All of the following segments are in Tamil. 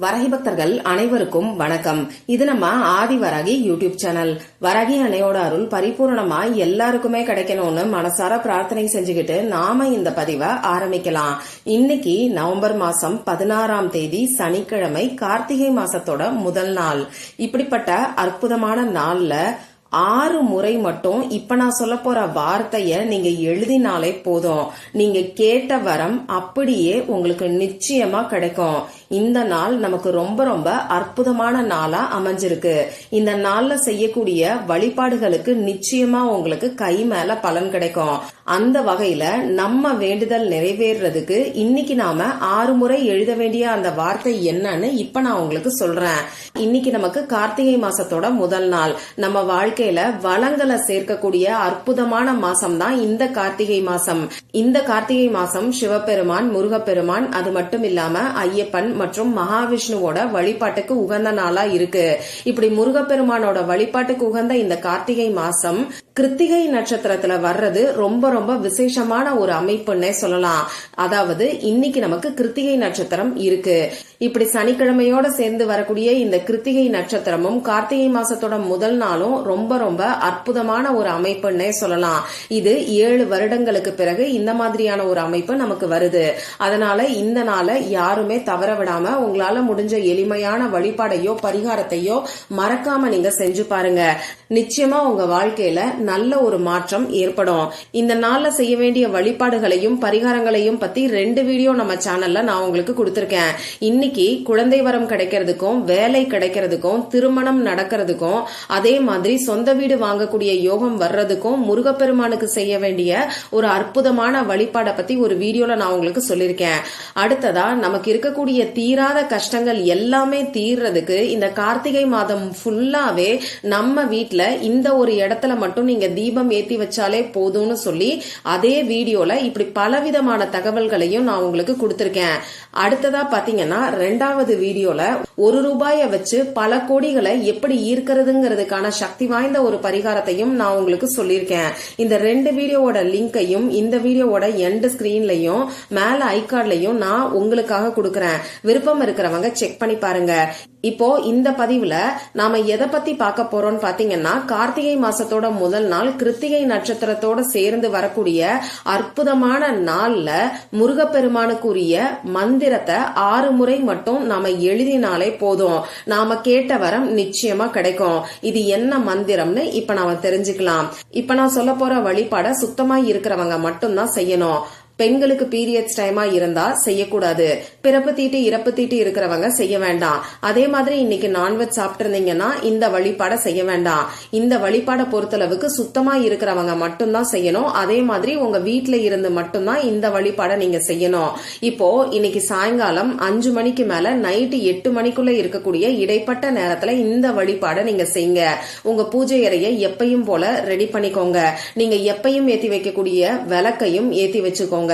வரகி பக்தர்கள் அனைவருக்கும் வணக்கம். இது நம்ம ஆதி வரகி யூடியூப் சேனல். வரகி அணையோட அருள் பரிபூர்ணமா எல்லாருக்குமே கிடைக்கணும்னு மனசார பிரார்த்தனை செஞ்சுக்கிட்டு நாம இந்த பதிவை ஆரம்பிக்கலாம். இன்னைக்கு நவம்பர் மாசம் பதினாறாம் தேதி சனிக்கிழமை கார்த்திகை மாசத்தோட முதல் நாள். இப்படிப்பட்ட அற்புதமான நாள்ல ஆறு முறை மட்டும் இப்ப நான் சொல்ல போற வார்த்தைய நீங்க எழுதினாலே போதும். நீங்க கேட்ட வரம் அப்படியே உங்களுக்கு நிச்சயமா கிடைக்கும். இந்த நாள் நமக்கு ரொம்ப ரொம்ப அற்புதமான நாளா அமைஞ்சிருக்கு. இந்த நாள்ல செய்யக்கூடிய வழிபாடுகளுக்கு நிச்சயமா உங்களுக்கு கை மேல பலன் கிடைக்கும். அந்த வகையில நம்ம வேண்டுதல் நிறைவேறதுக்கு இன்னைக்கு நாம ஆறு முறை எழுத வேண்டிய அந்த வார்த்தை என்னன்னு இப்ப நான் உங்களுக்கு சொல்றேன். இன்னைக்கு நமக்கு கார்த்திகை மாசத்தோட முதல் நாள். நம்ம வாழ்க்கையில வளங்களை சேர்க்கக்கூடிய அற்புதமான மாசம் தான் இந்த கார்த்திகை மாசம். இந்த கார்த்திகை மாசம் சிவபெருமான் முருகப்பெருமான் அது மட்டும் இல்லாம ஐயப்பன் மற்றும் மகாவிஷ்ணுவோட வழிபாட்டுக்கு உகந்த நாளா இருக்கு. இப்படி முருகப்பெருமானோட வழிபாட்டுக்கு உகந்த இந்த கார்த்திகை மாசம் கிருத்திகை நட்சத்திரத்துல வர்றது ரொம்ப ரொம்ப விசேஷமான ஒரு அமைப்புன்னே சொல்லலாம். அதாவது இன்னைக்கு நமக்கு கிருத்திகை நட்சத்திரம் இருக்கு. இப்படி சனிக்கிழமையோட சேர்ந்து வரக்கூடிய இந்த கிருத்திகை நட்சத்திரமும் கார்த்திகை மாசத்தோட முதல் நாளும் ரொம்ப ரொம்ப அற்புதமான ஒரு அமைப்புன்னே சொல்லலாம். இது ஏழு வருடங்களுக்கு பிறகு இந்த மாதிரியான ஒரு அமைப்பு நமக்கு வருது. அதனால இந்த நாளை யாருமே தவற விடாம உங்களால முடிஞ்ச எளிமையான வழிபாடையோ பரிகாரத்தையோ மறக்காம நீங்க செஞ்சு பாருங்க. நிச்சயமா உங்க வாழ்க்கையில நல்ல ஒரு மாற்றம் ஏற்படும். இந்த நாள்ல செய்ய வேண்டிய வழிபாடுகளையும் பரிகாரங்களையும் பத்தி ரெண்டு வீடியோ நம்ம சேனல்ல நான் உங்களுக்கு கொடுத்திருக்கேன். இன்னைக்கு குழந்தை வரம் கிடைக்கிறதுக்கும் வேலை கிடைக்கிறதுக்கும் திருமணம் நடக்கிறதுக்கும் அதே மாதிரி சொந்த வீடு வாங்கக்கூடிய யோகம் வர்றதுக்கும் முருகப்பெருமானுக்கு செய்ய வேண்டிய ஒரு அற்புதமான வழிபாடை பத்தி ஒரு வீடியோல நான் உங்களுக்கு சொல்லியிருக்கேன். அடுத்ததா நமக்கு இருக்கக்கூடிய தீராத கஷ்டங்கள் எல்லாமே தீர்றதுக்கு இந்த கார்த்திகை மாதம் ஃபுல்லாவே நம்ம வீட்டுல இந்த ஒரு இடத்துல மட்டும் நீங்க தீபம் ஏத்தி வச்சாலே போதும்னு சொல்லி அதே வீடியோல இப்படி பலவிதமான தகவல்களையும் நான் உங்களுக்கு கொடுத்திருக்கேன். அடுத்ததா பாத்தீங்கன்னா ரெண்டாவது வீடியோல ஒரு ரூபாய வச்சு பல கோடிகளை எப்படி ஈர்க்கிறதுங்கிறதுக்கான சக்தி வாய்ந்த ஒரு பரிகாரத்தையும் நான் உங்களுக்கு சொல்லியிருக்கேன். இந்த ரெண்டு வீடியோவோட லிங்கையும் இந்த வீடியோவோட எண்ட் ஸ்கிரீன்லயும் மேல ஐகார்ட்லயும் நான் உங்களுக்காக கொடுக்கறேன். விருப்பம் இருக்கிறவங்க செக் பண்ணி பாருங்க. இப்போ இந்த பதிவுல நாம எதை பத்தி பார்க்க போறோம்னு பாத்தீங்கன்னா கார்த்திகை மாசத்தோட முதல் நாள் கிருத்திகை நட்சத்திரத்தோட சேர்ந்து வரக்கூடிய அற்புதமான நாள்ல முருகப்பெருமானுக்குரிய மந்திரத்தை ஆறு முறை மட்டும் நாம எழுதினாலே போதும். நாம கேட்ட வரம் நிச்சயமா கிடைக்கும். இது என்ன மந்திரம்னு இப்ப நாம தெரிஞ்சுக்கலாம். இப்ப நான் சொல்ல போற வழிபாட சுத்தமா இருக்கிறவங்க மட்டும்தான் செய்யணும். பெண்களுக்கு பீரியட்ஸ் டைமா இருந்தா செய்யக்கூடாது. பிறப்பு தீட்டு இறப்பு தீட்டு இருக்கிறவங்க செய்ய வேண்டாம். அதே மாதிரி இன்னைக்கு நான்வெஜ் சாப்பிட்டிருந்தீங்கன்னா இந்த வழிபாட செய்ய வேண்டாம். இந்த வழிபாட பொறுத்தளவுக்கு சுத்தமா இருக்கிறவங்க மட்டும்தான் செய்யணும். அதே மாதிரி உங்க வீட்ல இருந்து மட்டும்தான் இந்த வழிபாட நீங்க செய்யணும். இப்போ இன்னைக்கு சாயங்காலம் அஞ்சு மணிக்கு மேல நைட்டு எட்டு மணிக்குள்ள இருக்கக்கூடிய இடைப்பட்ட நேரத்துல இந்த வழிபாட நீங்க செய்யுங்க. உங்க பூஜை அறையை எப்பையும் போல ரெடி பண்ணிக்கோங்க. நீங்க எப்பையும் ஏத்தி வைக்கக்கூடிய விளக்கையும் ஏத்தி வச்சுக்கோங்க.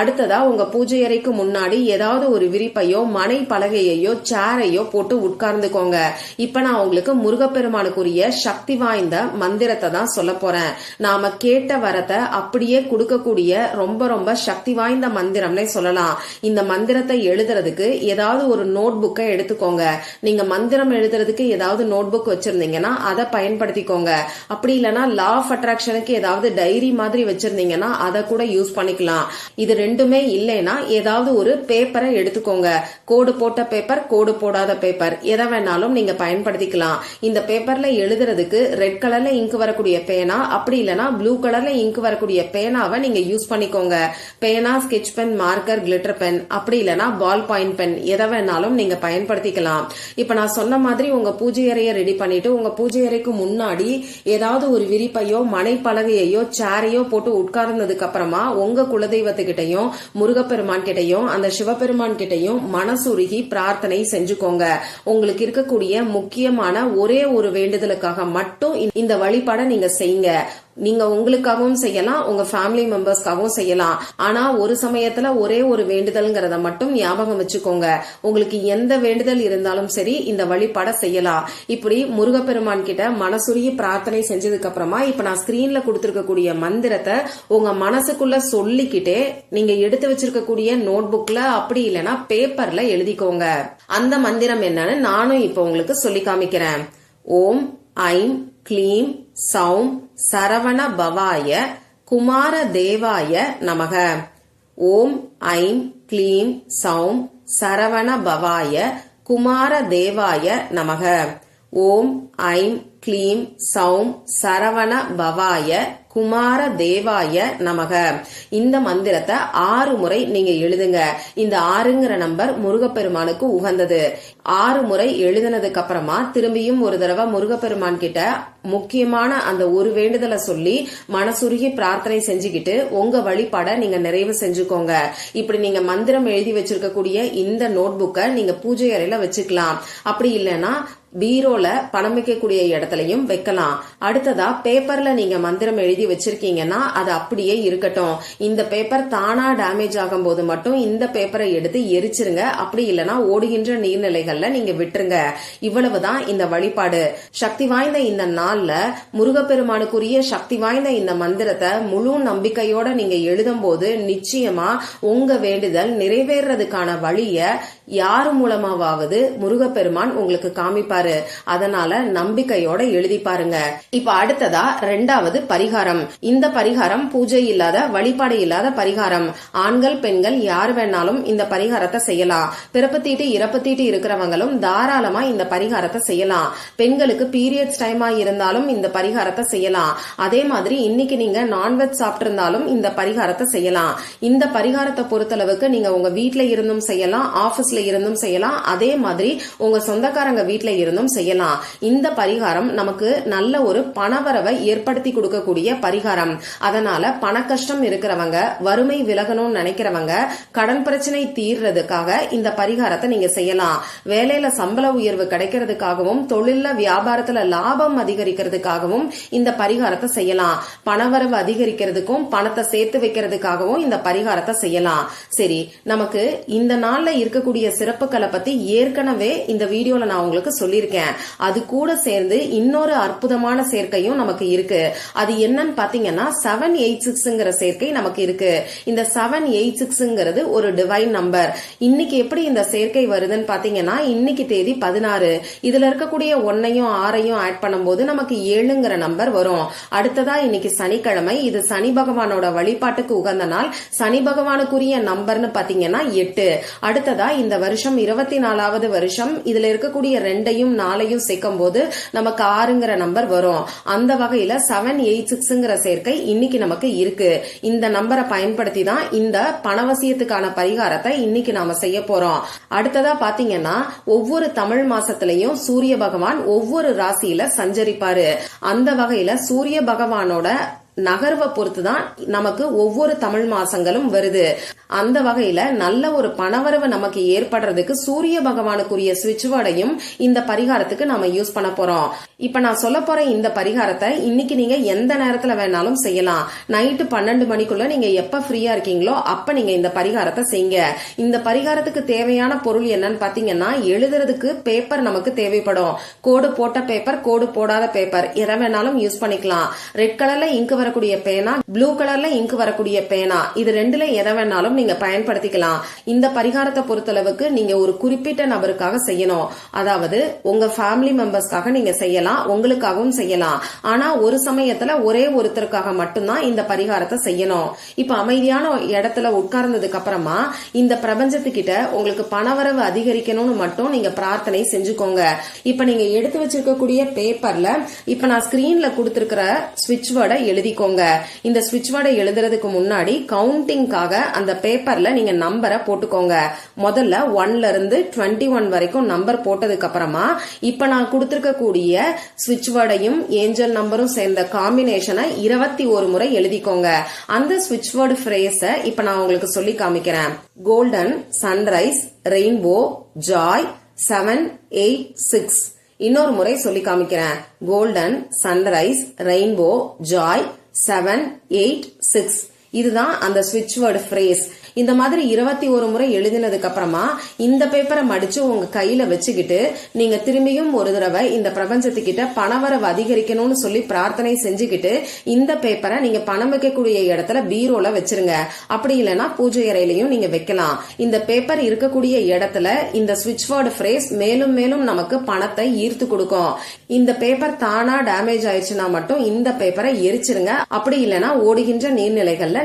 அடுத்ததா உங்க பூஜை அறைக்கு முன்னாடி ஏதாவது ஒரு விரிப்பையோ மனை பலகையையோ சேரையோ போட்டு உட்கார்ந்துக்கோங்க. இப்ப நான் உங்களுக்கு முருகப்பெருமானுக்குரிய சக்தி வாய்ந்த மந்திரத்தை தான் சொல்ல போறேன். நாம கேட்ட வரத்தை அப்படியே கொடுக்கக்கூடிய ரொம்ப ரொம்ப சக்தி வாய்ந்த மந்திரம்னே சொல்லலாம். இந்த மந்திரத்தை எழுதுறதுக்கு ஏதாவது ஒரு நோட் புக்கை எடுத்துக்கோங்க. நீங்க மந்திரம் எழுதுறதுக்கு ஏதாவது நோட் புக் வச்சிருந்தீங்கன்னா அதை பயன்படுத்திக்கோங்க. அப்படி இல்லைன்னா லா ஆஃப் அட்ராக்ஷனுக்கு ஏதாவது டைரி மாதிரி வச்சிருந்தீங்கன்னா அதை கூட யூஸ் பண்ணிக்கலாம். இது ரெண்டுமே இல்லைன்னா ஏதாவது ஒரு பேப்பரை எடுத்துக்கோங்க. கோடு போட்ட பேப்பர் கோடு போடாத பேப்பர் எதை வேணாலும் நீங்க பயன்படுத்திக்கலாம். இந்த பேப்பர்ல எழுதுறதுக்கு ரெட் கலர்ல இங்க் வரக்கூடிய பேனா அப்படி இல்லைன்னா ப்ளூ கலர்ல இங்க் வரக்கூடிய பேனாவை நீங்க யூஸ் பண்ணிக்கோங்க. பேனா sketch pen marker glitter pen அப்படி இல்லைன்னா பால் பாயிண்ட் பென் எதை வேணாலும் நீங்க பயன்படுத்திக்கலாம். இப்ப நான் சொன்ன மாதிரி உங்க பூஜை அறையை ரெடி பண்ணிட்டு உங்க பூஜை அறைக்கு முன்னாடி ஏதாவது ஒரு விரிப்பையோ மனை சேரையோ போட்டு உட்கார்ந்ததுக்கு அப்புறமா உங்க குலதெய்வத்துக்கிட்டையும் முருகப்பெருமான் கிட்டையும் அந்த சிவபெருமான் கிட்டையும் மனசுருகி பிரார்த்தனை செஞ்சுக்கோங்க. உங்களுக்கு இருக்கக்கூடிய முக்கியமான ஒரே ஒரு வேண்டுதலுக்காக மட்டும் இந்த வழிபாட நீங்க செய்யுங்க. நீங்க உங்களுக்காகவும் செய்யலாம் உங்க ஃபேமிலி மெம்பர்ஸ்க்காகவும் செய்யலாம். ஆனா ஒரு சமயத்துல ஒரே ஒரு வேண்டுதல்ங்கிறத மட்டும் ஞாபகம் வச்சுக்கோங்க. உங்களுக்கு எந்த வேண்டுதல் இருந்தாலும் சரி இந்த வழிபாட செய்யலாம். இப்படி முருகப்பெருமான் கிட்ட மனசுரிய பிரார்த்தனை செஞ்சதுக்கு அப்புறமா இப்ப நான் ஸ்கிரீன்ல கொடுத்திருக்கக்கூடிய மந்திரத்தை உங்க மனசுக்குள்ள சொல்லிக்கிட்டே நீங்க எடுத்து வச்சிருக்கக்கூடிய நோட் புக்ல அப்படி இல்லைன்னா பேப்பர்ல எழுதிக்கோங்க. அந்த மந்திரம் என்னன்னு நானும் இப்ப உங்களுக்கு சொல்லி காமிக்கிறேன். ஓம் ஐம் க்ளீம் சௌம் சரவண பவாய குமார தேவாய நமக. ஓம் ஐம் க்ளீம் சௌம் சரவண பவாய குமார தேவாய நமக. ஓம் ஐம் க்ளீம் சௌம் சரவண பவாய குமார தேவாய நமக. இந்த மந்திரத்தை ஆறு முறை நீங்க எழுதுங்க. இந்த ஆறுங்கிற நம்பர் முருகப்பெருமானுக்கு உகந்தது. ஆறு முறை எழுதினதுக்கு அப்புறமா திரும்பியும் ஒரு தடவை முருகப்பெருமான் கிட்ட முக்கியமான அந்த ஒரு வேண்டுதலை சொல்லி மனசுருகி பிரார்த்தனை செஞ்சுக்கிட்டு உங்க வழிபாட நீங்க நிறைவு செஞ்சுக்கோங்க. இப்படி நீங்க மந்திரம் எழுதி வச்சிருக்கக்கூடிய இந்த நோட் புக்கை நீங்க பூஜை அறையில வச்சுக்கலாம். அப்படி இல்லைன்னா பீரோல பணம் வைக்கக்கூடிய இடத்துலயும் வைக்கலாம். அடுத்ததா பேப்பர்ல நீங்க மந்திரம் எழுதி வச்சிருக்கீங்கன்னா அது அப்படியே இருக்கட்டும். இந்த பேப்பர் தானா டேமேஜ் ஆகும் போது மட்டும் இந்த பேப்பரை எடுத்து எரிச்சிருங்க. அப்படி இல்லைன்னா ஓடுகின்ற நீர்நிலைகள்ல நீங்க விட்டுருங்க. இவ்வளவுதான் இந்த வழிபாடு. சக்தி வாய்ந்த இந்த நாள்ல முருகப்பெருமானுக்குரிய சக்தி வாய்ந்த இந்த மந்திரத்தை முழு நம்பிக்கையோட நீங்க எழுதும் போது நிச்சயமா உங்க வேண்டுதல் நிறைவேறதுக்கான வழிய யாரு மூலமாவது முருகப்பெருமான் உங்களுக்கு காமிப்பாரு. அதனால நம்பிக்கையோட எழுதி பாருங்க. இப்ப அடுத்ததா ரெண்டாவது பரிகாரம். இந்த பரிகாரம் பூஜை இல்லாத வழிபாடு இல்லாத பரிகாரம். ஆண்கள் பெண்கள் யார் வேணாலும் இந்த பரிகாரத்தை செய்யலாம். பிறப்பு தீட்டு இறப்பு தீட்டு இருக்கிறவங்களும் தாராளமா இந்த பரிகாரத்தை செய்யலாம். பெண்களுக்கு பீரியட்ஸ் டைமா இருந்தாலும் இந்த பரிகாரத்தை செய்யலாம். அதே மாதிரி இன்னைக்கு நீங்க நான்வெஜ் சாப்பிட்டிருந்தாலும் இந்த பரிகாரத்தை செய்யலாம். இந்த பரிகாரத்தை பொறுத்தளவுக்கு நீங்க உங்க வீட்டுல இருந்தும் செய்யலாம் ஆபீஸ்ல இருந்தும் செய்யலாம். அதே மாதிரி உங்க சொந்தக்காரங்க வீட்டுல இருந்தும் செய்யலாம். இந்த பரிகாரம் நமக்கு நல்ல ஒரு பணவரவை ஏற்படுத்தி கொடுக்கக்கூடிய பரிகாரம். அதனால பண கஷ்டம் இருக்கிறவங்க வறுமை விலகணும்னு நினைக்கிறவங்க கடன் பிரச்சனை தீர்றதுக்காக இந்த பரிகாரத்தை நீங்க செய்யலாம். வேலையில சம்பள உயர்வு கிடைக்கிறதுக்காகவும் தொழில்ல வியாபாரத்துல லாபம் அதிகரிக்கிறதுக்காகவும் இந்த பரிகாரத்தை செய்யலாம். பணவரவு அதிகரிக்கிறதுக்கும் பணத்தை சேர்த்து வைக்கிறதுக்காகவும் இந்த பரிகாரத்தை செய்யலாம். சரி நமக்கு இந்த நாள்ல இருக்கக்கூடிய சிறப்புகளை பத்தி ஏற்கனவே இந்த வீடியோல நான் உங்களுக்கு சொல்லியிருக்கேன். அது கூட சேர்ந்து இன்னொரு அற்புதமான சேர்க்கையும் நமக்கு இருக்கு. அது என்னன்னு பாத்தீங்கன்னா செவன் எயிட் சிக்ஸ்ங்கிற சேர்க்கை நமக்கு இருக்கு. இந்த செவன் எயிட் சிக்ஸ்ங்கிறது ஒரு டிவைன் நம்பர் இன்னைக்கு எப்படி இந்த சேர்க்கை வருதுன்னு பாத்தீங்கன்னா இன்னைக்கு தேதி பதினாறு. இதுல இருக்கக்கூடிய ஒன்னையும் ஆறையும் ஆட் பண்ணும்போது நமக்கு ஏழுங்கிற நம்பர் வரும். அடுத்ததா இன்னைக்கு சனிக்கிழமை. இது சனி பகவானோட வழிபாட்டுக்கு உகந்த நாள். சனி பகவானுக்குரிய நம்பர்னு பாத்தீங்கன்னா எட்டு. அடுத்ததா இந்த வருஷம் இருபத்தி நாலாவது வருஷம் இதுல இருக்கக்கூடிய ரெண்டையும் நாளையும் சேர்க்கும் போது நமக்கு ஆறுங்கிற நம்பர் வரும். அந்த வகையில செவன் எயிட் சிக்ஸ்ங்கிற சேர்க்கை இன்னைக்கு நமக்கு இருக்கு. இந்த நம்பரை பயன்படுத்தி தான் இந்த பணவசியத்துக்கான பரிகாரத்தை இன்னைக்கு நாம செய்ய போறோம். அடுத்ததா பாத்தீங்கன்னா ஒவ்வொரு தமிழ் மாசத்திலையும் சூரிய பகவான் ஒவ்வொரு ராசியில சஞ்சரிப்பாரு. அந்த வகையில சூரிய பகவானோட நகர்வை பொறுத்து தான் நமக்கு ஒவ்வொரு தமிழ் மாசங்களும் வருது. அந்த வகையில நல்ல ஒரு பணவரவு நமக்கு ஏற்படுறதுக்கு சூரிய பகவானுக்குரிய சுவிட்ச் வேர்டையும் இந்த பரிகாரத்துக்கு நாம யூஸ் பண்ண போறோம். இப்ப நான் சொல்ல போற இந்த பரிகாரத்தை இன்னைக்கு நீங்க எந்த நேரத்துல வேணாலும் செய்யலாம். நைட்டு பன்னெண்டு மணிக்குள்ள நீங்க எப்ப ஃப்ரீயா இருக்கீங்களோ அப்ப நீங்க இந்த பரிகாரத்தை செய்யுங்க. இந்த பரிகாரத்துக்கு தேவையான பொருள் என்னன்னு பாத்தீங்கன்னா எழுதுறதுக்கு பேப்பர் நமக்கு தேவைப்படும். கோடு போட்ட பேப்பர் கோடு போடாத பேப்பர் எதை வேணாலும் யூஸ் பண்ணிக்கலாம். ரெட் கலர்ல இங்கு வரக்கூடிய பேனா ப்ளூ கலர்ல இங்க் வரக்கூடிய பேனா. இது ரெண்டுல எதை வேணாலும் நீங்க பயன்படுத்திக்கலாம். இந்த பரிகாரத்தை பொறுத்தளவுக்கு நீங்க ஒரு குறிப்பிட்ட நபருக்காக செய்யணும். அதாவது உங்க ஃபேமிலி மெம்பர்ஸ்க்காக நீங்க செய்யலாம். உங்களுக்காகவும் செய்யலாம். ஆனா ஒரு சமயத்துல ஒரே ஒருத்தருக்காக மட்டும்தான் இந்த பரிகாரத்தை செய்யணும். இப்ப அமைதியான இடத்துல உட்கார்ந்ததுக்கு அப்புறமா இந்த பிரபஞ்சத்துக்கிட்ட உங்களுக்கு பணவரவு அதிகரிக்கணும்னு மட்டும் நீங்க பிரார்த்தனை செஞ்சுக்கோங்க. இப்ப நீங்க எடுத்து வச்சிருக்கக்கூடிய பேப்பர்ல இப்ப நான் ஸ்கிரீன்ல கொடுத்திருக்கிற ஸ்விட்ச் வேர்டை எழுதிக்கோங்க இந்த ஸ்விட்ச் வேர்டை எழுதுறதுக்கு முன்னாடி கவுண்டிங்காக அந்த பேப்பர்ல நீங்க நம்பரை போட்டுக்கோங்க. முதல்ல ஒன்ல இருந்து டுவெண்ட்டி ஒன் வரைக்கும் நம்பர் போட்டதுக்கு அப்புறமா இப்ப நான் கொடுத்திருக்கக்கூடிய ஸ்விட்ச் வேர்டையும் ஏஞ்சல் நம்பரும் சேர்ந்த காம்பினேஷனை இருபத்தி ஒரு முறை எழுதிக்கோங்க. அந்த ஸ்விட்ச் வேர்டு ஃப்ரேஸ இப்ப நான் உங்களுக்கு சொல்லி காமிக்கிறேன். Golden sunrise rainbow joy seven eight six இன்னொரு முறை சொல்லி காமிக்கிறேன். Golden sunrise rainbow joy seven eight six இதுதான் அந்த ஸ்விட்ச் வேர்டு ஃப்ரேஸ் இந்த மாதிரி இருபத்தி ஒரு முறை எழுதினதுக்கு அப்புறமா இந்த பேப்பரை மடிச்சு உங்க கையில வச்சுக்கிட்டு நீங்க திரும்பியும் ஒரு தடவை இந்த பிரபஞ்சத்துக்கிட்ட பணவரவு அதிகரிக்கணும்னு சொல்லி பிரார்த்தனை செஞ்சுக்கிட்டு இந்த பேப்பரை நீங்க பணம் வைக்கக்கூடிய இடத்துல பீரோல வச்சிருங்க. அப்படி இல்லைன்னா பூஜை அறையிலையும் நீங்க வைக்கலாம். இந்த பேப்பர் இருக்கக்கூடிய இடத்துல இந்த ஸ்விட்ச் வேர்டு ஃப்ரேஸ் மேலும் மேலும் நமக்கு பணத்தை ஈர்த்து கொடுக்கும். இந்த பேப்பர் தானா டேமேஜ் ஆயிடுச்சுன்னா மட்டும் இந்த பேப்பரை எரிச்சிருங்க. அப்படி இல்லைன்னா ஓடுகின்ற நீர்நிலைகள்ல